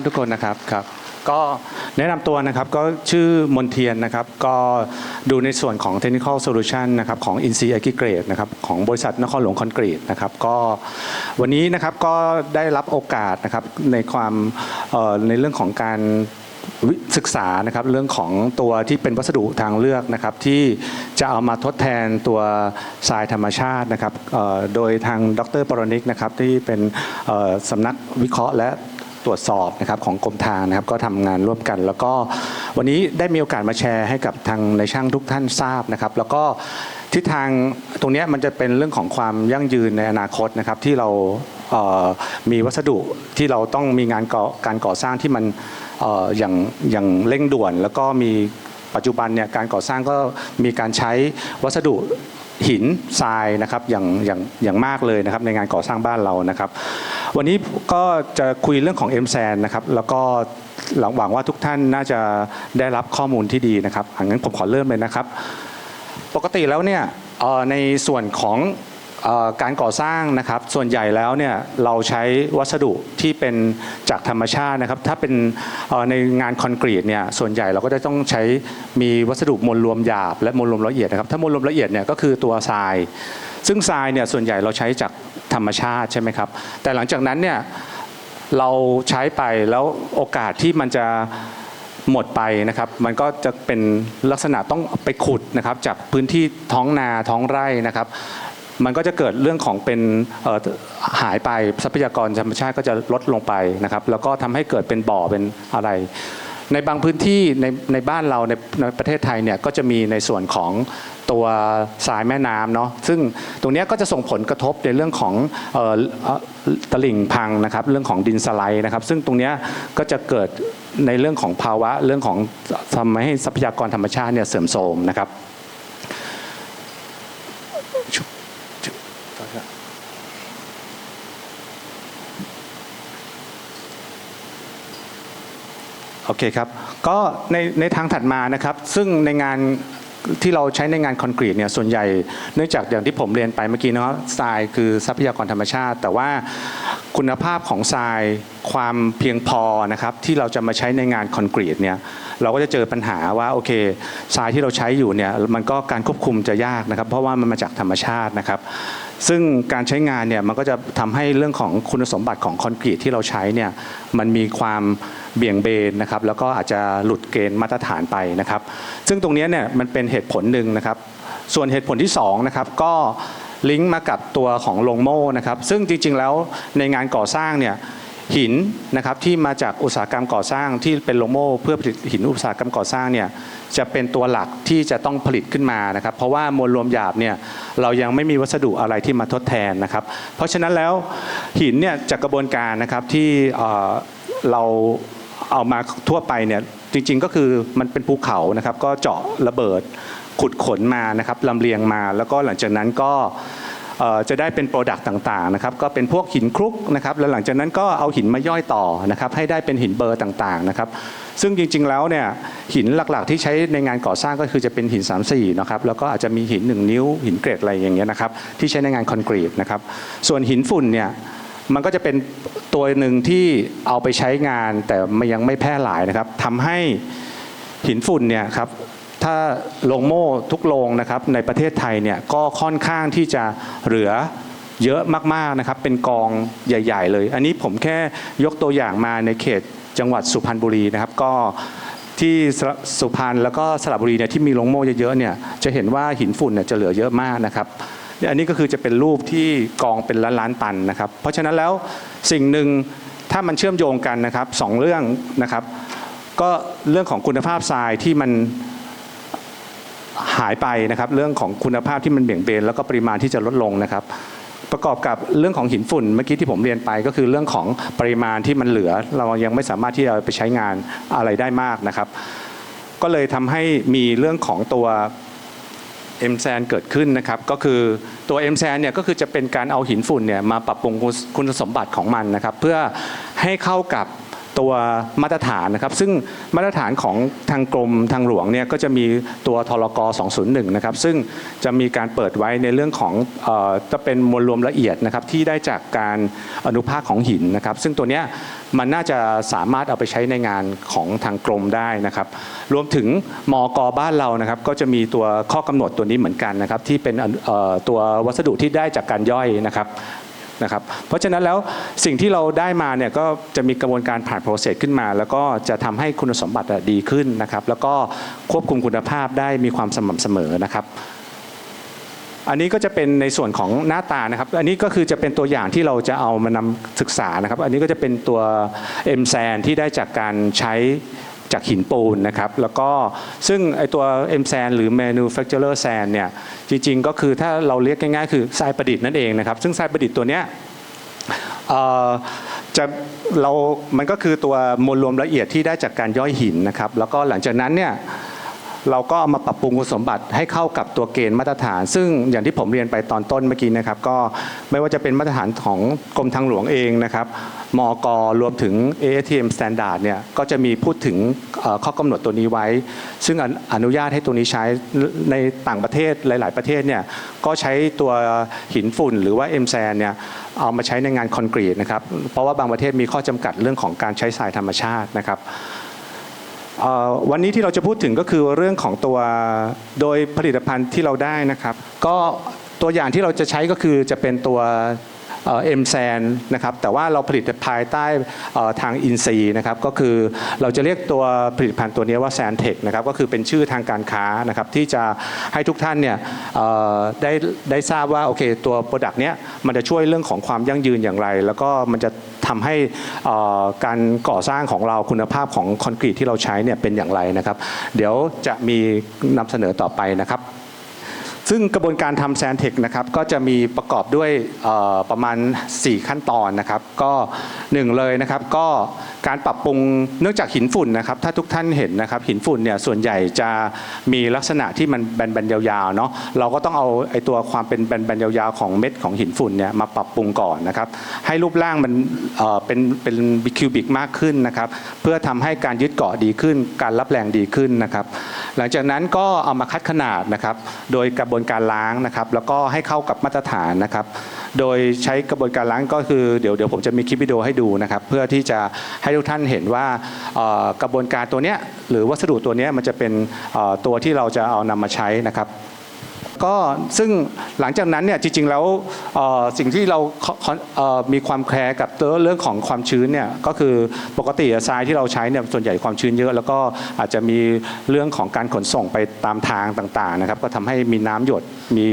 านทุกคนนะครับครับ ก็แนะนำตัวนะครับก็ชื่อมนเทียนนะครับ ก็ดูในส่วนของ Technical Solution นะครับของ i n s e a g r i g r a d e นะครับของบริษัทนครหลวงคอนกรีตนะครับก็วันนี้นะครับก็ได้รับโอกาสนะครับในความเอ่อในเรื่องของการศึกษานะครับเรื่องของตัวที่เป็นวัสดุทางเลือกนะครับที่จะเอามาทดแทนตัวทรายธรรมชาตินะครับเอ่อโดยทางดรปรณิกนะครับที่เป็นเอ่อสำนักวิเคราะห์และ ตรวจสอบนะครับของกรมทางนะครับก็ทำงานร่วมกัน แล้วก็วันนี้ได้มีโอกาสมาแชร์ให้กับทางในช่างทุกท่านทราบนะครับ แล้วก็ทิศทางตรงนี้มันจะเป็นเรื่องของความยั่งยืนในอนาคตนะครับที่เรามีวัสดุที่เราต้องมีงานการก่อสร้างที่มันอย่างอย่างเร่งด่วน แล้วก็มีปัจจุบันเนี่ยการก่อสร้างก็มีการใช้วัสดุหินทรายนะครับอย่างอย่างอย่างมากเลยนะครับในงานก่อสร้างบ้านเรานะครับ วันนี้ก็จะคุยเรื่องของ m อ a n นะครับแล้วก็หวังว่าทุกท่านน่าจะได้รับข้อมูลที่ดีนะครับงั้นผมขอเริ่มเลยนะครับ ปกติแล้วเนี่ยในส่วนของการก่อสร้างนะครับส่วนใหญ่แล้วเนี่ยเราใช้วัสดุที่เป็นจากธรรมชาตินะครับ ถ้าเป็นในงานคอนกรีตเนี่ยส่วนใหญ่เราก็จะต้องใช้มีวัสดุมวลรวมหยาบและมวลรวมละเอียดนะครับถ้ามวลรวมละเอียดเนี่ยก็คือตัวทราย ซึ่งทรายเนี่ยส่วนใหญ่เราใช้จาก ธรรมชาติใช่ไหมครับ แต่หลังจากนั้นเนี่ยเราใช้ไปแล้วโอกาสที่มันจะหมดไปนะครับ มันก็จะเป็นลักษณะต้องไปขุดนะครับ จากพื้นที่ท้องนาท้องไร่นะครับ มันก็จะเกิดเรื่องของเป็นหายไปทรัพยากรธรรมชาติก็จะลดลงไปนะครับ แล้วก็ทำให้เกิดเป็นบ่อเป็นอะไร ในบางพื้นที่ในในบ้านเราในในประเทศไทยเนี่ยก็จะมีในส่วนของ ตัวสายแม่น้ำเนาะซึ่งตรงนี้ก็จะส่งผลกระทบในเรื่องของออตลิ่งพังนะครับ เรื่องของดินสไลด์นะครับ ซึ่งตรงนี้ก็จะเกิดในเรื่องของภาวะเรื่องของทำให้ทรัพยากรธรรมชาติเนี่ยเสื่อมโทรมนะครับโอเคครับ ก็ในในทางถัดมานะครับ ซึ่งในงาน ที่เราใช้ในงานคอนกรีตเนี่ยส่วนใหญ่เนื่องจากอย่างที่ผมเรียนไปเมื่อกี้เนาะทรายคือทรัพยากรธรรมชาติ แต่ว่าคุณภาพของทรายความเพียงพอนะครับที่เราจะมาใช้ในงานคอนกรีตเนี่ยเราก็จะเจอปัญหาว่าโอเคทรายที่เราใช้อยู่เนี่ยมันก็การควบคุมจะยากนะครับ เพราะว่ามันมาจากธรรมชาตินะครับ ซึ่งการใช้งานเนี่ยมันก็จะทำให้เรื่องของคุณสมบัติของคอนกรีตที่เราใช้เนี่ยมันมีความ เบี่ยงเบนนะครับแล้วก็อาจจะหลุดเกณฑ์มาตรฐานไปนะครับ ซึ่งตรงนี้เนี่ยมันเป็นเหตุผลหนึ่งนะครับ ส่วนเหตุผลที่สองนะครับก็ลิงก์มากับตัวของโลงโม่นะครับ ซึ่งจริงๆแล้วในงานก่อสร้างเนี่ยหินนะครับที่มาจากอุตสาหกรรมก่อสร้างที่เป็นโลงโม่เพื่อผลิตหินอุตสาหกรรมก่อสร้างเนี่ยจะเป็นตัวหลักที่จะต้องผลิตขึ้นมานะครับ เพราะว่ามวลรวมหยาบเนี่ยเรายังไม่มีวัสดุอะไรที่มาทดแทนนะครับ เพราะฉะนั้นแล้วหินเนี่ยจากกระบวนการนะครับที่เเรา เอามาทั่วไปเนี่ยจริงๆก็คือมันเป็นภูเขานะครับ ก็เจาะระเบิดขุดขนมานะครับลำเลียงมา แล้วก็หลังจากนั้นก็จะได้เป็นโปรดักต์ต่างๆนะครับก็เป็นพวกหินคลุกนะครับแล้วหลังจากนั้นก็เอาหินมาย่อยต่อนะครับให้ได้เป็นหินเบอร์ต่างๆนะครับซึ่งจริงๆแล้วเนี่ยหินหลักๆ ที่ใช้ในงานก่อสร้างก็คือจะเป็นหิน3ามสี่นะครับแล้วก็อาจจะมีหิน 1 นิ้วหินเกรดอะไรอย่างเงี้ยนะครับที่ใช้ในงานคอนกรีตนะครับส่วนหินฝุ่นเนี่ย มันก็จะเป็นตัวหนึ่งที่เอาไปใช้งานแต่มันยังไม่แพร่หลายนะครับทำให้หินฝุ่นเนี่ยครับถ้าโรงโม่ทุกโรงนะครับในประเทศไทยเนี่ยก็ค่อนข้างที่จะเหลือเยอะมากๆนะครับเป็นกองใหญ่ ๆ เลย อันนี้ผมแค่ยกตัวอย่างมาในเขตจังหวัดสุพรรณบุรีนะครับก็ที่สุพรรณแล้วก็สระบุรีเนี่ยที่มีโรงโม่เยอะๆเนี่ยจะเห็นว่าหินฝุ่นเนี่ยจะเหลือเยอะมากนะครับ อันนี้ก็คือจะเป็นรูปที่กองเป็นล้านล้านตันนะครับ เพราะฉะนั้นแล้วสิ่งหนึ่งถ้ามันเชื่อมโยงกันนะครับสองเรื่องนะครับ ก็เรื่องของคุณภาพทรายที่มันหายไปนะครับ เรื่องของคุณภาพที่มันเบี่ยงเบนแล้วก็ปริมาณที่จะลดลงนะครับ ประกอบกับเรื่องของหินฝุ่นเมื่อกี้ที่ผมเรียนไปก็คือเรื่องของปริมาณที่มันเหลือ เรายังไม่สามารถที่จะไปใช้งานอะไรได้มากนะครับ ก็เลยทำให้มีเรื่องของตัว m s a n เกิดขึ้นนะครับก็คือตัว m s a n เนี่ยก็คือจะเป็นการเอาหินฝุ่นเนี่ยมาปรับปรุงคุณสมบัติของมันนะครับเพื่อให้เข้ากับ ตัวมาตรฐานนะครับ ซึ่งมาตรฐานของทางกรมทางหลวงเนี่ยก็จะมีตัวทรก201 นะครับ ซึ่งจะมีการเปิดไว้ในเรื่องของออจะเป็นมวลรวมละเอียดนะครับที่ได้จากการอนุภาคของหินนะครับ ซึ่งตัวเนี้ยมันน่าจะสามารถเอาไปใช้ในงานของทางกรมได้นะครับ รวมถึงมอกบ้านเรานะครับ ก็จะมีตัวข้อกำหนดตัวนี้เหมือนกันนะครับ ที่เป็นตัววัสดุที่ได้จากการย่อยนะครับ นะครับเพราะฉะนั้นแล้วสิ่งที่เราได้มาเนี่ยก็จะมีกระบวนการผ่านโปรเซสขึ้นมา แล้วก็จะทำให้คุณสมบัติดีขึ้นนะครับ แล้วก็ควบคุมคุณภาพได้มีความสม่ำเสมอนะครับอันนี้ก็จะเป็นในส่วนของหน้าตานะครับ อันนี้ก็คือจะเป็นตัวอย่างที่เราจะเอามานำศึกษานะครับ อันนี้ก็จะเป็นตัว m s a n ที่ได้จากการใช้ จากหินปูนนะครับแล้วก็ซึ่งไอตัว m s a n หรือ manufacturer sand เนี่ยจริงๆก็คือถ้าเราเรียกง่ายๆ คือทรายประดิษฐ์นั่นเองนะครับ ซึ่งทรายประดิษฐ์ตัวเนี้ยเอ่อจะเรา มันก็คือตัวมวลรวมละเอียดที่ได้จากการย่อยหินนะครับ แล้วก็หลังจากนั้นเนี่ย เราก็เอามาปรับปรุงคุณสมบัติให้เข้ากับตัวเกณฑ์มาตรฐาน ซึ่งอย่างที่ผมเรียนไปตอนต้นเมื่อกี้นะครับ ก็ไม่ว่าจะเป็นมาตรฐานของกรมทางหลวงเองนะครับมอกรวมถึง ATM Standard เนี่ยก็จะมีพูดถึงข้อกำหนดตัวนี้ไว้ ซึ่งอนุญาตให้ตัวนี้ใช้ในต่างประเทศหลาย ๆ ประเทศเนี่ยก็ใช้ตัวหินฝุ่นหรือว่า m s a n เนี่ยเอามาใช้ในงานคอนกรีตนะครับเพราะว่าบางประเทศมีข้อจำกัดเรื่องของการใช้ทรายธรรมชาตินะครับ วันนี้ที่เราจะพูดถึงก็คือเรื่องของตัวโดยผลิตภัณฑ์ที่เราได้นะครับ ก็ตัวอย่างที่เราจะใช้ก็คือจะเป็นตัวเอ็มแซนนะครับแต่ว่าเราผลิตภายใต้ทางอินซีนะครับก็คือเราจะเรียกตัวผลิตภัณฑ์ตัวนี้ว่าแซนเทคนะครับก็คือเป็นชื่อทางการค้านะครับที่จะให้ทุกท่านเนี่ยได้ได้ทราบว่าโอเคตัวโปรดักต์เนี้ยมันจะช่วยเรื่องของความยั่งยืนอย่างไร แล้วก็มันจะทำให้การก่อสร้างของเราคุณภาพของคอนกรีตที่เราใช้เนี่ยเป็นอย่างไรนะครับ เดี๋ยวจะมีนำเสนอต่อไปนะครับซึ่งกระบวนการทำแซนเทคนะครับก็จะมีประกอบด้วยประมาณ 4 ขั้นตอนนะครับ ก็หนึ่งเลยนะครับก็การปรับปรุงเนื่องจากหินฝุ่นนะครับถ้าทุกท่านเห็นนะครับหินฝุ่นเนี่ยส่วนใหญ่จะมีลักษณะที่มันแบนๆยาวๆเนาะเราก็ต้องเอาไอ้ตัวความเป็นแบนๆยาวๆของเม็ดของหินฝุ่นเนี่ยมาปรับปรุงก่อนนะครับให้รูปร่างมันเอ่อเป็นเป็นคิวบิกมากขึ้นนะครับเพื่อทำให้การยึดเกาะดีขึ้น การรับแรงดีขึ้นนะครับหลังจากนั้นก็เอามาคัดขนาดนะครับโดยกระบวนการล้างนะครับแล้วก็ให้เข้ากับมาตรฐานนะครับ โดยใช้กระบวนการล้างก็คือเดี๋ยวเดี๋ยวผมจะมีคลิปวิดีโอให้ดูนะครับเพื่อที่จะให้ทุกท่านเห็นว่ากระบวนการตัวเนี้ยหรือวัสดุตัวเนี้ยมันจะเป็นตัวที่เราจะเอานำมาใช้นะครับ ก็ซึ่งหลังจากนั้นเนี่ยจริงๆแล้วสิ่งที่เรามีความแคร์กับเรื่องของความชื้นเนี่ยก็คือปกติทรายที่เราใช้เนี่ยส่วนใหญ่ความชื้นเยอะ แล้วก็อาจจะมีเรื่องของการขนส่งไปตามทางต่างๆนะครับก็ทำให้มีน้ำหยดมี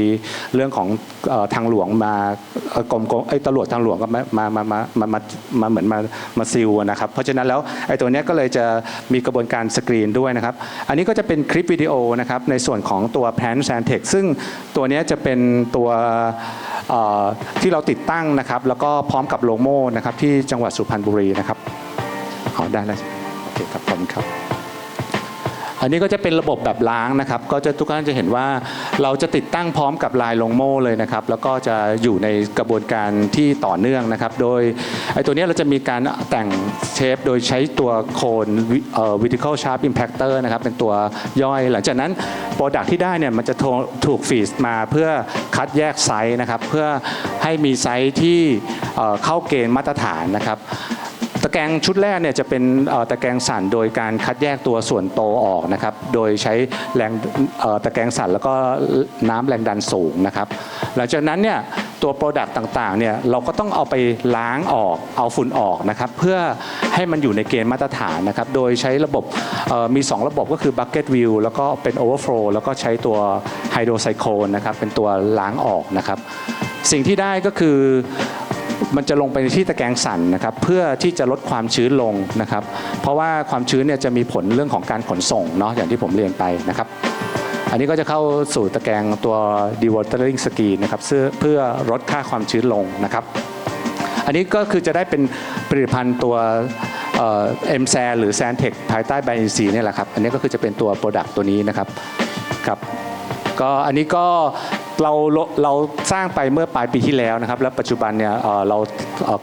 เรื่องของทางหลวงมากรมไอ้ตำรวจทางหลวงก็มามามามามามาเหมือนมามาซิลนะครับเพราะฉะนั้นแล้วไอ้ตัวเนี้ยก็เลยจะมีกระบวนการสกรีนด้วยนะครับ อันนี้ก็จะเป็นคลิปวิดีโอนะครับในส่วนของตัว Plan s a n t e c h ซึ่งตัวนี้จะเป็นตัวที่เราติดตั้งนะครับ แล้วก็พร้อมกับโลโม่นะครับที่จังหวัดสุพรรณบุรีนะครับเอได้แล้วโอเคครับผมครับ อันนี้ก็จะเป็นระบบแบบล้างนะครับ ก็จะทุกท่านจะเห็นว่าเราจะติดตั้งพร้อมกับลายลงโม่เลยนะครับ แล้วก็จะอยู่ในกระบวนการที่ต่อเนื่องนะครับ โดย อ้ตัวนี้เราจะมีการแต่งเชฟโดยใช้ตัวโคนวิดิคอลชาร์ปอิมแพคเตอร์นะครับเป็นตัวย่อย หลังจากนั้นโปรดักที่ได้เนี่ยมันจะถูกฟีดมาเพื่อคัดแยกไซส์นะครับเพื่อให้มีไซส์ที่เข้าเกณฑ์มาตรฐานนะครับ ตะแกรงชุดแรกเนี่ยจะเป็นตะแกรงสั่นโดยการคัดแยกตัวส่วนโตออกนะครับ โดยใช้แรงตะแกรงสั่นแล้วก็น้ำแรงดันสูงนะครับ หลังจากนั้นเนี่ยตัวโปรดักต์ต่างๆเนี่ยเราก็ต้องเอาไปล้างออกเอาฝุ่นออกนะครับเพื่อให้มันอยู่ในเกณฑ์มาตรฐานนะครับ โดยใช้ระบบเอ่อมี 2 ระบบก็คือ Bucket View แล้วก็เป็น Overflow แล้วก็ใช้ตัว Hydrocyclone นะครับเป็นตัวล้างออกนะครับ สิ่งที่ได้ก็คือ มันจะลงไปในที่ตะแกรงสั่นนะครับเพื่อที่จะลดความชื้นลงนะครับ เพราะว่าความชื้นเนี่ยจะมีผลเรื่องของการขนส่งเนาะอย่างที่ผมเรียนไปนะครับ อันนี้ก็จะเข้าสู่ตะแกรงตัว dewatering screen นะครับเพื่อเพื่อลดค่าความชื้นลงนะครับ อันนี้ก็คือจะได้เป็นผลิตภัณฑ์ตัวเอ็มแซหรือแซนเทคภายใต้แบรนด์อินซีเนี่ยแหละครับ อันนี้ก็คือจะเป็นตัวโปรดักต์ตัวนี้นะครับครับก็อันนี้ก็ เราเราสร้างไปเมื่อปลายปีที่แล้วนะครับแล้วปัจจุบันเนี่ยเรา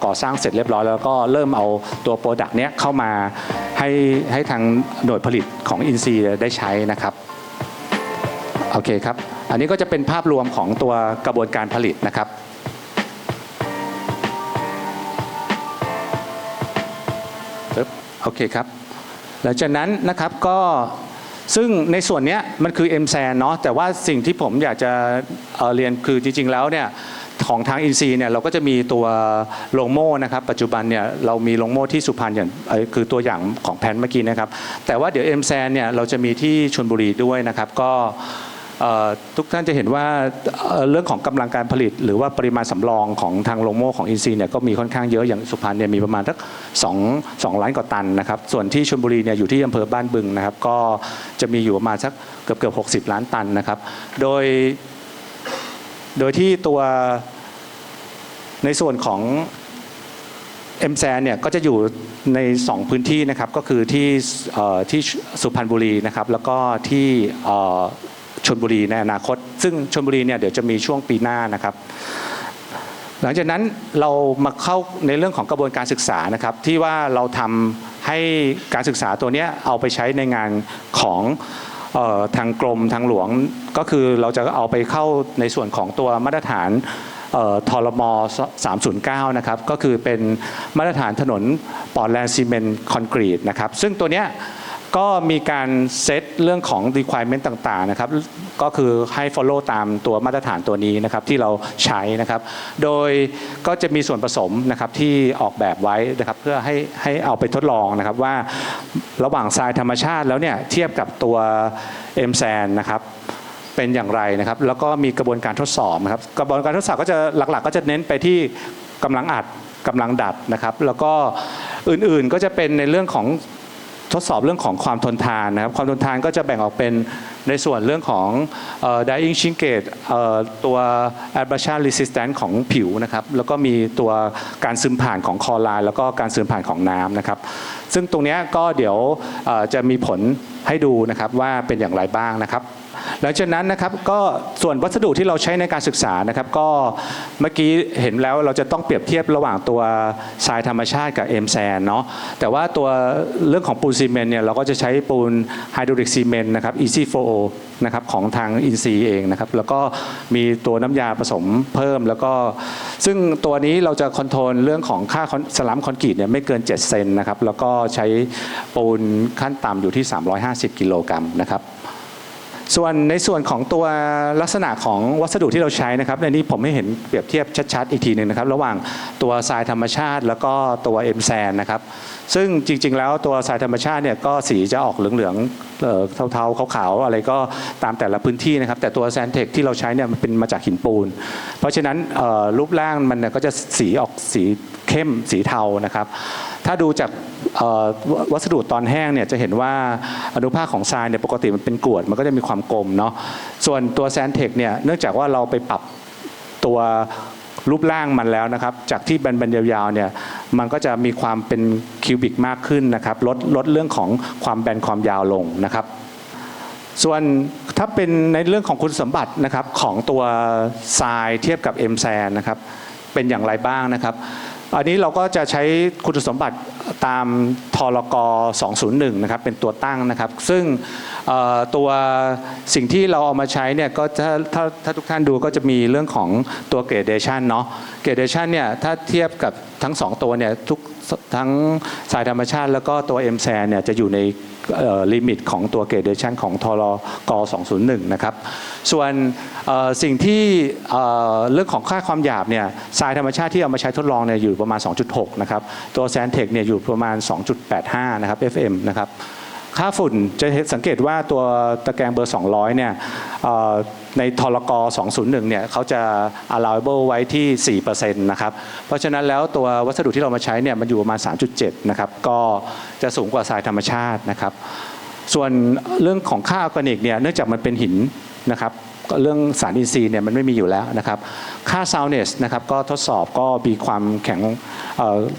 ก่อสร้างเสร็จเรียบร้อย แล้วก็เริ่มเอาตัวโปรดักต์เนี้ยเข้ามาให้ให้ทางหน่วยผลิตของอินซีได้ใช้นะครับโอเคครับอันนี้ก็จะเป็นภาพรวมของตัวกระบวนการผลิตนะครับโอเคครับหลังจากนั้นนะครับก็ ซึ่งในส่วนนี้มันคือ m s a n เนาะแต่ว่าสิ่งที่ผมอยากจะเเรียนคือจริง ๆ แล้วเนี่ยของทางอินซีเนี่ยเราก็จะมีตัวโลโม่นะครับปัจจุบันเนี่ยเรามีโลโม่ที่สุพรรณอย่างคือตัวอย่างของแพนเมื่อกี้นะครับ แต่ว่าเดี๋ยว m s a n เนี่ยเราจะมีที่ชลบุรีด้วยนะครับก็ ทุกท่านจะเห็นว่าเรื่องของกำลังการผลิต หรือว่าปริมาณสำรองของทางโรงโม่ของอินซีเนี่ยก็มีค่อนข้างเยอะอย่างสุพรรณเนี่ยมีประมาณสักสองสองล้านกว่าตันนะครับส่วนที่ชลบุรีเนี่ยอยู่ที่อำเภอบ้านบึงนะครับ ก็จะมีอยู่ประมาณสักเกือบเกือบหกสิบล้านตันนะครับ โดย โดยที่ตัวในส่วนของเอ็มแซนเนี่ยก็จะอยู่ใน 2 พื้นที่นะครับก็คือที่อ่อที่สุพรรณบุรีนะครับแล้วก็ที่อ่อ ชนบุรีในอนาคต ซึ่งชนบุรีเนี่ยเดี๋ยวจะมีช่วงปีหน้านะครับ หลังจากนั้นเรามาเข้าในเรื่องของกระบวนการศึกษานะครับ ที่ว่าเราทำให้การศึกษาตัวเนี้ยเอาไปใช้ในงานของออทางกรมทางหลวงก็คือเราจะเอาไปเข้าในส่วนของตัวมาตรฐานเอ่อทรม309 นะครับ ก็คือเป็นมาตรฐานถนนปอดแลนซีเมนต์คอนกรีตนะครับ ซึ่งตัวเนี้ย ก็มีการเซตเรื่องของ requirement ต่างๆนะครับก็คือให้ follow ตามตัวมาตรฐานตัวนี้นะครับที่เราใช้นะครับ โดยก็จะมีส่วนผสมนะครับที่ออกแบบไว้นะครับเพื่อให้ให้เอาไปทดลองนะครับว่าระหว่างทรายธรรมชาติแล้วเนี่ยเทียบกับตัว m s a n นะครับเป็นอย่างไรนะครับ แล้วก็มีกระบวนการทดสอบนะครับกระบวนการทดสอบก็จะหลัก ๆ ก็จะเน้นไปที่กำลังอัดกำลังดัดนะครับ แล้วก็อื่นๆก็จะเป็นในเรื่องของ ทดสอบเรื่องของความทนทานนะครับ ความทนทานก็จะแบ่งออกเป็นในส่วนเรื่องของเอ่อ dying shrinkage เอ่อตัว abrasion resistance ของผิวนะครับ แล้วก็มีตัวการซึมผ่านของคอไลน์แล้วก็การซึมผ่านของน้ำนะครับ ซึ่งตรงนี้ก็เดี๋ยวจะมีผลให้ดูนะครับว่าเป็นอย่างไรบ้างนะครับ หลังจากนั้นนะครับก็ส่วนวัสดุที่เราใช้ในการศึกษานะครับก็เมื่อกี้เห็นแล้วเราจะต้องเปรียบเทียบระหว่างตัวทรายธรรมชาติกับเอ็มแซนเนาะแต่ว่าตัวเรื่องของปูนซีเมนต์เนี่ยเราก็จะใช้ปูนไฮดรอลิกซีเมนต์นะครับ Easy 4นะครับของทางอินซีเองนะครับแล้วก็มีตัวน้ำยาผสมเพิ่มแล้วก็ ซึ่งตัวนี้เราจะคอนโทรลเรื่องของค่าสลัมคอนกรีตเนี่ยไม่เกิน 7 เซนนะครับแล้วก็ใช้ปูนขั้นต่ำอยู่ที่ 350 กิโลกรัมนะครับ ส่วนในส่วนของตัวลักษณะของวัสดุที่เราใช้นะครับในนี้ผมให้เห็นเปรียบเทียบชัดๆอีกทีหนึ่งนะครับ ระหว่างตัวทรายธรรมชาติ แล้วก็ตัวเอ็มแซนนะครับ ซึ่งจริงๆแล้วตัวทรายธรรมชาติเนี่ยก็สีจะออกเหลืองๆเทาๆขาวๆอะไรก็ตามแต่ละพื้นที่นะครับ แต่ตัวแซนเทคที่เราใช้เนี่ยมันเป็นมาจากหินปูน เพราะฉะนั้นรูปร่างมันก็จะสีออกสีเข้มสีเทานะครับ ถ้าดูจาก วัสดุตอนแห้งเนี่ยจะเห็นว่าอนุภาคของทรายเนี่ยปกติมันเป็นกรวดมันก็จะมีความกลมเนาะส่วนตัวแซนเทคเนี่ยเนื่องจากว่าเราไปปรับตัวรูปร่างมันแล้วนะครับ จากที่แบนๆยาวๆเนี่ยมันก็จะมีความเป็นคิวบิกมากขึ้นนะครับลดลดเรื่องของความแบนความยาวลงนะครับส่วนถ้าเป็นในเรื่องของคุณสมบัตินะครับของตัวทรายเทียบกับ m อ็มแซนนะครับเป็นอย่างไรบ้างนะครับ อันนี้เราก็จะใช้คุณสมบัติตามทรก201 นะครับ เป็นตัวตั้งนะครับ ซึ่งตัวสิ่งที่เราเอามาใช้เนี่ยก็ถ้าถ้าถ้าทุกท่านดูก็จะมีเรื่องของตัวเกรดเดชันเนาะเกรดเดชันเนี่ยถ้าเทียบกับทั้งสองตัวเนี่ยทุก ทั้งสายธรรมชาติ แล้วก็ตัว m อ็มแซนเนี่ยจะอยู่ในลิมิตของตัวเกรดเดชันของทรก201 นะครับ ส่วนสิ่งที่เรื่องของค่าความหยาบเนี่ยทรายธรรมชาติที่เอามาใช้ทดลองเนี่ยอยู่ประมาณ 2.6 นะครับ ตัวแซนเทคเนี่ยอยู่ประมาณ 2.85 นะครับ FM นะครับ ค่าฝุ่นจะเห็นสังเกตว่าตัวตะแกรงเบอร์ 200 เนี่ยเอ่อ ในทรก201เนี่ยเขาจะ allowable ไว้ที่4%นะครับ เพราะฉะนั้นแล้วตัววัสดุที่เรามาใช้เนี่ยมันอยู่ประมาณ 3.7 นะครับ ก็จะสูงกว่าทรายธรรมชาตินะครับ ส่วนเรื่องของค่าออร์แกนิกเนี่ยเนื่องจากมันเป็นหินนะครับเรื่องสารอินทรีย์เนี่ยมันไม่มีอยู่แล้วนะครับ ค่าซาวเนสนะครับก็ทดสอบก็มีความแข็ง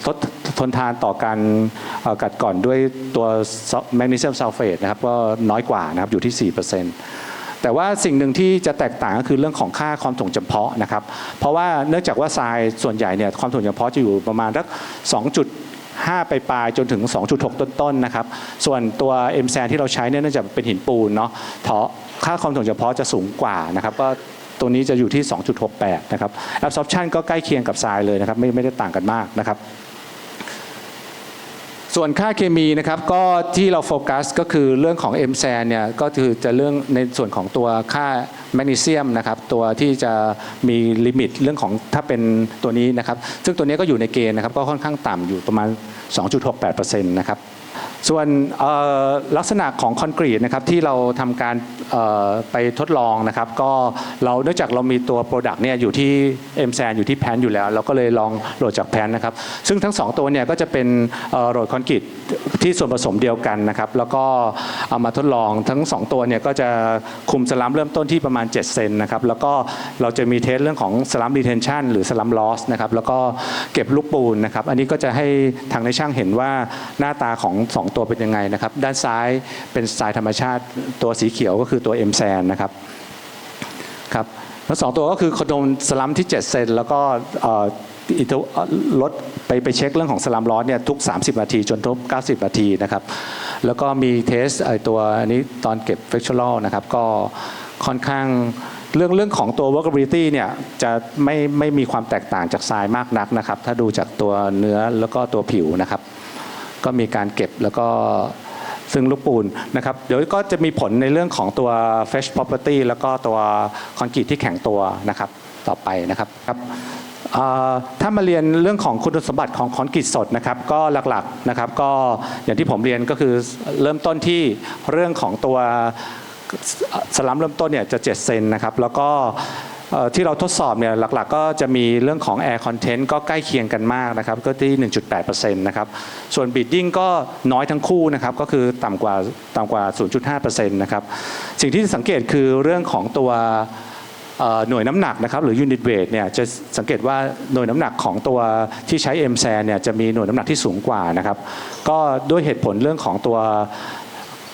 ทนทนทานต่อการกัดก่อนด้วยตัวแมกนีเซียมซัลเฟตนะครับก็น้อยกว่านะครับอยู่ที่ 4% แต่ว่าสิ่งหนึ่งที่จะแตกต่างก็คือเรื่องของค่าความถ่วงจำเพาะนะครับ เพราะว่าเนื่องจากว่าทรายส่วนใหญ่เนี่ยความถ่วงจำเพาะจะอยู่ประมาณสัก2.5 ไปปลายจนถึง 2.6 ต้นๆนะครับ ส่วนตัว m ซนที่เราใช้เนี่ยเนื่องจากเป็นหินปูนเนาะเถาะค่าความถ่วงจำเพาะจะสูงกว่านะครับก็ตัวนี้จะอยู่ที่ 2.68 นะครับ absorption ก็ใกล้เคียงกับทรายเลยนะครับ ไม่ไม่ได้ต่างกันมากนะครับ ส่วนค่าเคมีนะครับก็ที่เราโฟกัสก็คือเรื่องของ m อ a n เนี่ยก็คือจะเรื่องในส่วนของตัวค่าแมกนีเซียมนะครับตัวที่จะมีลิมิตเรื่องของถ้าเป็นตัวนี้นะครับ ซึ่งตัวนี้ก็อยู่ในเกณฑ์นะครับก็ค่อนข้างต่ำอยู่ประมาณ 2.68%นะครับ ส่วนลักษณะของคอนกรีตนะครับที่เราทำการไปทดลองนะครับก็เราเนื่องจากเรามีตัวโปรดักต์เนี่ยอยู่ที่เอ็มแซนอยู่ที่แพนอยู่แล้ว เราก็เลยลองโหลดจากแพนนะครับซึ่งทั้งสองตัวเนี่ยก็จะเป็นโหลดคอนกรีต ที่ส่วนผสมเดียวกันนะครับ แล้วก็เอามาทดลองทั้งสองตัวเนี่ยก็จะคุมสลัมเริ่มต้นที่ประมาณ 7 เซนนะครับ แล้วก็เราจะมีเทสเรื่องของสลัมรีเทนชันหรือสลัมลอสนะครับ แล้วก็เก็บลูกปูนนะครับ อันนี้ก็จะให้ทางในช่างเห็นว่าหน้าตาของสองตัวเป็นยังไงนะครับ ด้านซ้ายเป็นทรายธรรมชาติตัวสีเขียวก็คือตัว m อ a n นะครับครับแล้วสองตัวก็คือคอนโดมสลัมที่ 7 เซนแล้วก็ ร์เอ่อลดไปไปเช็คเรื่องของสลัมลอสเนี่ยทุก 30 นาทีจนทุก90 นาทีนะครับ แล้วก็มีเทสไอตัวอันนี้ตอนเก็บ f a c t u a l นะครับ ก็ค่อนข้างเรื่องเรื่องของตัว workability เนี่ยจะไม่ไม่มีความแตกต่างจากทรายมากนักนะครับ ถ้าดูจากตัวเนื้อแล้วก็ตัวผิวนะครับ ก็มีการเก็บแล้วก็ซึ่งลูกปูนนะครับ เดี๋ยวก็จะมีผลในเรื่องของตัว fresh property แล้วก็ตัวคอนกรีตที่แข็งตัวนะครับ ต่อไปนะครับครับ ถ้ามาเรียนเรื่องของคุณสมบัติของคอนกรีตสดนะครับก็หลักๆนะครับก็อย่างที่ผมเรียนก็คือเริ่มต้นที่เรื่องของตัวสลัมเริ่มต้นเนี่ยจะ7เซนนะครับแล้วก็ที่เราทดสอบเนี่ยหลักๆ ก็จะมีเรื่องของ Air Content ก็ใกล้เคียงกันมากนะครับก็ที่ 1.8%นะครับส่วน Bidding ก็น้อยทั้งคู่นะครับก็คือต่ำกว่าต่ำกว่า 0.5%นะครับสิ่งที่สังเกตคือเรื่องของตัว หน่วยน้ำหนักนะครับหรือยูนิตเวทเนี่ยจะสังเกตว่าหน่วยน้ำหนักของตัวที่ใช้ m อ a n เนี่ยจะมีหน่วยน้ำหนักที่สูงกว่านะครับก็ด้วยเหตุผลเรื่องของตัว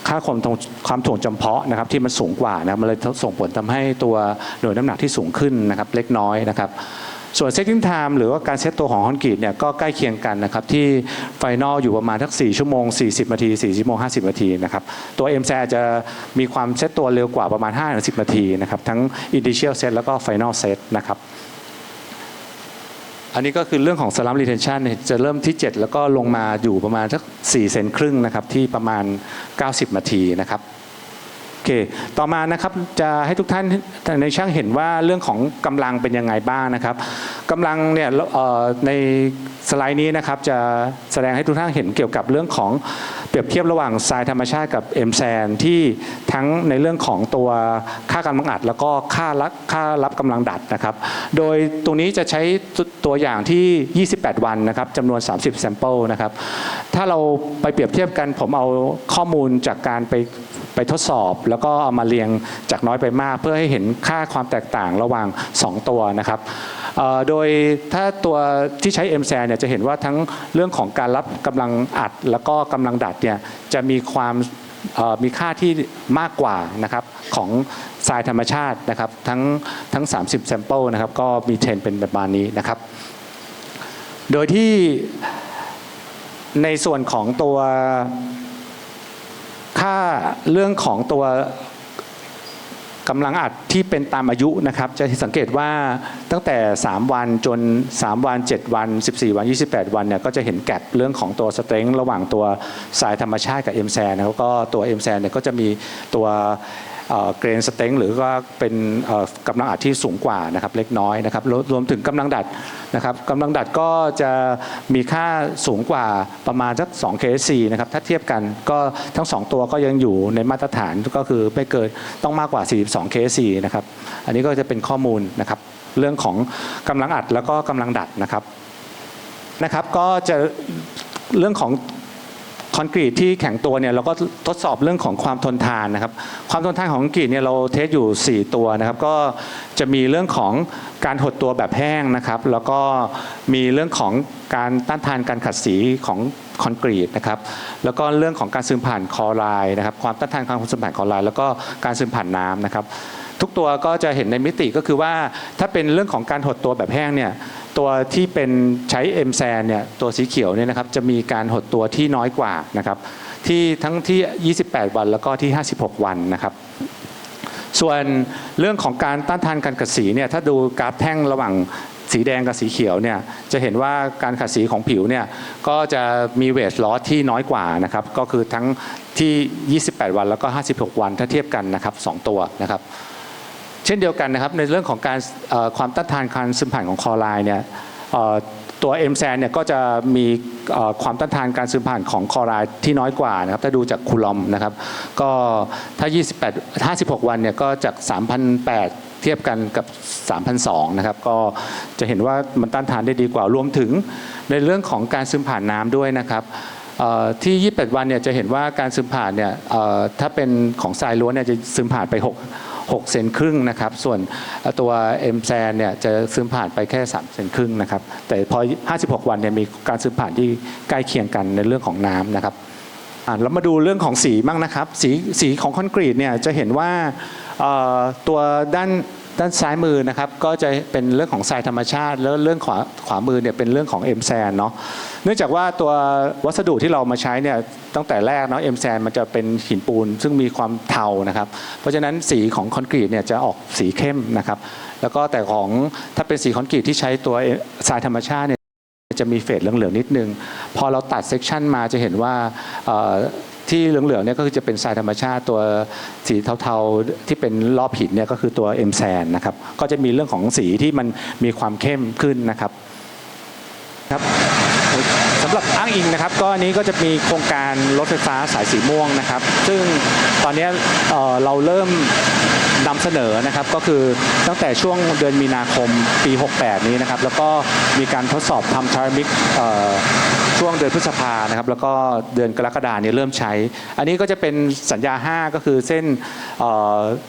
ค่าความถ่วงความถ่วงจำเพาะนะครับที่มันสูงกว่านะครับมันเลยส่งผลทำให้ตัวหน่วยน้ำหนักที่สูงขึ้นนะครับเล็กน้อยนะครับ ส่วน setting time หรือว่าการเซตตัวของคอนกรีตเนี่ยก็ใกล้เคียงกันนะครับที่ไฟนอลอยู่ประมาณทัก 4 ชั่วโมง 40 นาที 4 ชั่วโมง 50 นาทีนะครับตัว m อ a จะมีความเซตตัวเร็วกว่าประมาณ5-10 นาทีนะครับทั้ง initial set แล้วก็ final set นะครับอันนี้ก็คือเรื่องของ slam retention เนี่ยจะเริ่มที่ 7 แล้วก็ลงมาอยู่ประมาณสัก4เซนครึ่งนะครับที่ประมาณ 90 นาทีนะครับ อเค ต่อมานะครับจะให้ทุกท่านในช่างเห็นว่าเรื่องของกำลังเป็นยังไงบ้างนะครับกำลังเนี่ยในสไลด์นี้นะครับจะแสดงให้ทุกท่านเห็นเกี่ยวกับเรื่องของเปรียบเทียบระหว่างทรายธรรมชาติกับ m อ a n ที่ทั้งในเรื่องของตัวค่ากำลังอัด แล้วก็ค่ารับค่ารับกำลังดัดนะครับ โดยตรงนี้จะใช้ตัวอย่างที่ 28 วันนะครับจำนวน 30แซมเปิลนะครับถ้าเราไปเปรียบเทียบกันผมเอาข้อมูลจากการไป ไปทดสอบ แล้วก็เอามาเรียงจากน้อยไปมาก เพื่อให้เห็นค่าความแตกต่างระหว่าง 2 ตัวนะครับโดยถ้าตัวที่ใช้ m อ a n เนี่ยจะเห็นว่าทั้งเรื่องของการรับกำลังอัด แล้วก็กำลังดัดเนี่ยจะมีความมีค่าที่มากกว่านะครับของทรายธรรมชาตินะครับทั้งทั้ง 30 แซมเปิลนะครับก็มีเทรนเป็นประมาณนี้นะครับ โดยที่ในส่วนของตัว ถ้าเรื่องของตัวกำลังอัดที่เป็นตามอายุนะครับ จะสังเกตว่าตั้งแต่ 3 วันจน 3 วัน 7 วัน 14 วัน 28 วันเนี่ยก็จะเห็นแกลบเรื่องของตัวสเตรน g ระหว่างตัวสายธรรมชาติกับเอ็มแซนแล้วก็ตัวเอ็มแซนเนี่ยก็จะมีตัว เกรนสเต็งหรือว่าเป็นกำลังอัดที่สูงกว่านะครับเล็กน้อยนะครับรวรวมถึงกำลังดัดนะครับกำลังดัดก็จะมีค่าสูงกว่าประมาณสัก2 KSC นะครับถ้าเทียบกันก็ทั้ง 2 ตัวก็ยังอยู่ในมาตรฐานก็คือไม่เกินต้องมากกว่า 42 KSC นะครับอันนี้ก็จะเป็นข้อมูลนะครับเรื่องของกำลังอัดแล้วก็กำลังดัดนะครับนะครับก็จะเรื่องของ คอนกรีตที่แข็งตัวเนี่ยเราก็ทดสอบเรื่องของความทนทานนะครับความทนทานของคอนกรีตเนี่ยเราเทสอยู่ 4 ตัวนะครับ ก็จะมีเรื่องของการหดตัวแบบแห้งนะครับ แล้วก็มีเรื่องของการต้านทานการขัดสีของคอนกรีตนะครับแล้วก็เรื่องของการซึมผ่านคอไรด์นะครับความต้านทานความซึมผ่านคอไรด์แล้วก็การซึมผ่านน้ำนะครับ ทุกตัวก็จะเห็นในมิติก็คือว่าถ้าเป็นเรื่องของการหดตัวแบบแห้งเนี่ย ตัวที่เป็นใช้เอ็มแซนเนี่ยตัวสีเขียวเนี่ยนะครับจะมีการหดตัวที่น้อยกว่านะครับที่ทั้งที่ 28 วันแล้วก็ที่ 56 วันนะครับส่วนเรื่องของการต้านทานการกัดสีเนี่ยถ้าดูกราฟแท่งระหว่างสีแดงกับสีเขียวเนี่ยจะเห็นว่าการขัดสีของผิวเนี่ยก็จะมีเวทลอสที่น้อยกว่านะครับก็คือทั้งที่ 28 วันแล้วก็ 56 วันถ้าเทียบกันนะครับสองตัวนะครับ เช่นเดียวกันนะครับในเรื่องของการความต้านทานการซึมผ่านของคอไรด์เนี่ยตัวเอ็มแซนเนี่ยก็จะมีความต้านทานการซึมผ่านของคอไรด์ที่น้อยกว่านะครับถ้าดูจากคูลอมนะครับก็ถ้า 28 56 วันเนี่ยก็จาก3,008 เทียบกันกับ 3,002นะครับก็จะเห็นว่ามันต้านทานได้ดีกว่ารวมถึงในเรื่องของการซึมผ่านน้ำด้วยนะครับที่ 28 วันเนี่ยจะเห็นว่าการซึมผ่านเนี่ยถ้าเป็นของทรายล้วนเนี่ยจะซึมผ่านไป 6 6 เซนครึ่งนะครับ ส่วนตัวเอ็มแซนเนี่ยจะซึมผ่านไปแค่ 3 เซนครึ่งนะครับ แต่พอ 56 วันเนี่ยมีการซึมผ่านที่ใกล้เคียงกันในเรื่องของน้ำนะครับอะเรามาดูเรื่องของสีบ้างนะครับ สีสีของคอนกรีตเนี่ยจะเห็นว่าตัวด้าน ด้านซ้ายมือนะครับก็จะเป็นเรื่องของทรายธรรมชาติ แล้วเรื่องขวาขวามือเนี่ยเป็นเรื่องของเอ็มแซนเนาะเนื่องจากว่าตัววัสดุที่เรามาใช้เนี่ยตั้งแต่แรกเนาะเอ็มแซนมันจะเป็นหินปูน ซึ่งมีความเทานะครับ เพราะฉะนั้นสีของคอนกรีตเนี่ยจะออกสีเข้มนะครับ แล้วก็แต่ของถ้าเป็นสีคอนกรีตที่ใช้ตัวทรายธรรมชาติเนี่ยจะมีเฟดเหลืองๆนิดนึง พอเราตัดเซกชันมาจะเห็นว่า ที่เหลืองๆเนี่ยก็คือจะเป็นทรายธรรมชาติตัวสีเทาๆที่เป็นรอบหินเนี่ยก็คือตัวเอ็มแซนนะครับก็จะมีเรื่องของสีที่มันมีความเข้มขึ้นนะครับครับสำหรับอ้างอิงนะครับก็อันนี้ก็จะมีโครงการรถไฟฟ้าสายสีม่วงนะครับ ซึ่งตอนนี้เเราเริ่มนำเสนอนะครับก็คือตั้งแต่ช่วงเดือนมีนาคมปี 68 นี้นะครับ แล้วก็มีการทดสอบทำทร์มิก ช่วงเดือนพฤษภานะครับแล้วก็เดือนกรกฎาเนี่ยเริ่มใช้ อันนี้ก็จะเป็นสัญญา 5 ก็คือเส้น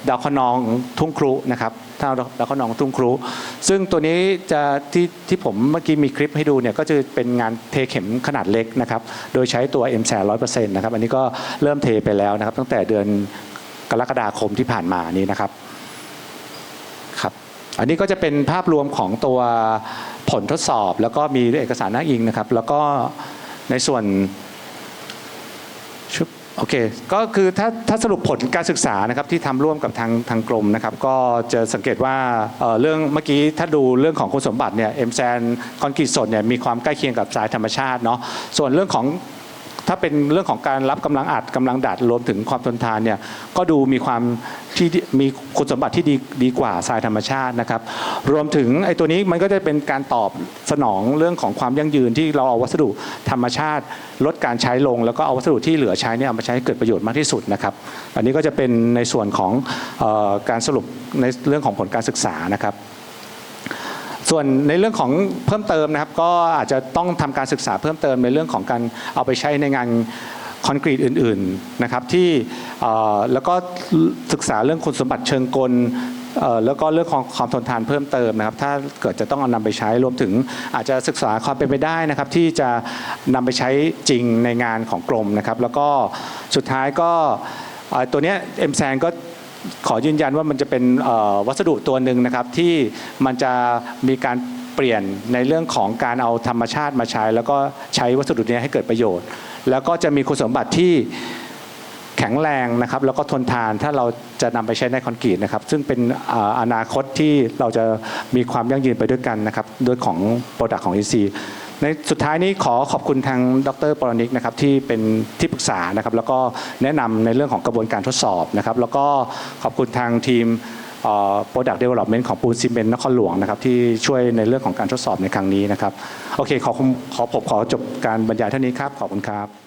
ดาวคนองทุ่งครุนะครับถ้าดาวคนองทุ่งครุ ซึ่งตัวนี้จะที่ที่ผมเมื่อกี้มีคลิปให้ดูเนี่ยก็จะเป็นงานเทเข็มขนาดเล็กนะครับโดยใช้ตัว M แสนร้อยเปอร์เซ็นต์นะครับอันนี้ก็เริ่มเทไปแล้วนะครับ ตั้งแต่เดือนกรกฎาคมที่ผ่านมานี้นะครับครับ อันนี้ก็จะเป็นภาพรวมของตัว ผลทดสอบแล้วก็มีเอกสารน้างอิงนะครับ แล้วก็ในส่วนชุบโอเคก็คือถ้าถ้าสรุปผลการศึกษานะครับที่ทำร่วมกับทางทางกรมนะครับก็จะสังเกตว่าเเรื่องเมื่อกี้ถ้าดูเรื่องของคุณสมบัติเนี่ยเอ็มแซนคอนกรีตสดเนี่ยมีความใกล้เคียงกับทรายธรรมชาติเนาะส่วนเรื่องของ ถ้าเป็นเรื่องของการรับกำลังอัดกำลังดัดรวมถึงความทนทานเนี่ยก็ดูมีความที่มีคุณสมบัติที่ดีดีกว่าทรายธรรมชาตินะครับ รวมถึงไอ้ตัวนี้มันก็จะเป็นการตอบสนองเรื่องของความยั่งยืนที่เราเอาวัสดุธรรมชาติ ลดการใช้ลง แล้วก็เอาวัสดุที่เหลือใช้เนี่ยเอามาใช้ให้เกิดประโยชน์มากที่สุดนะครับ อันนี้ก็จะเป็นในส่วนของออการสรุปในเรื่องของผลการศึกษานะครับ ส่วนในเรื่องของเพิ่มเติมนะครับ ก็อาจจะต้องทำการศึกษาเพิ่มเติมในเรื่องของการเอาไปใช้ในงานคอนกรีตอื่นๆนะครับที่แล้วก็ศึกษาเรื่องคุณสมบัติเชิงกลแล้วก็เรื่องของความทนทานเพิ่มเติมนะครับ ถ้าเกิดจะต้องเอานำไปใช้รวมถึงอาจจะศึกษาความเป็นไปได้นะครับ ที่จะนำไปใช้จริงในงานของกรมนะครับ แล้วก็สุดท้ายก็ตัวเนี้เอ็มแซนก็ ขอยืนยันว่ามันจะเป็นวัสดุตัวหนึ่งนะครับที่มันจะมีการเปลี่ยนในเรื่องของการเอาธรรมชาติมาใช้ แล้วก็ใช้วัสดุนี้ให้เกิดประโยชน์ แล้วก็จะมีคุณสมบัติที่แข็งแรงนะครับ แล้วก็ทนทานถ้าเราจะนำไปใช้ในคอนกรีตนะครับ ซึ่งเป็นอ่าอนาคตที่เราจะมีความยั่งยืนไปด้วยกันนะครับด้วยของโปรดักต์ของ EC ในสุดท้ายนี้ขอขอบคุณทางดรปรนิกนะครับที่เป็นที่ปรึกษานะครับแล้วก็แนะนำในเรื่องของกระบวนการทดสอบนะครับแล้วก็ขอบคุณทางทีมเอ่อ Product Development ของปูนซีเมนต์นครหลวงนะครับที่ช่วยในเรื่องของการทดสอบในครั้งนี้นะครับโอเคขอขอขอผมขอจบการบรรยายเท่านี้ครับขอบคุณครับ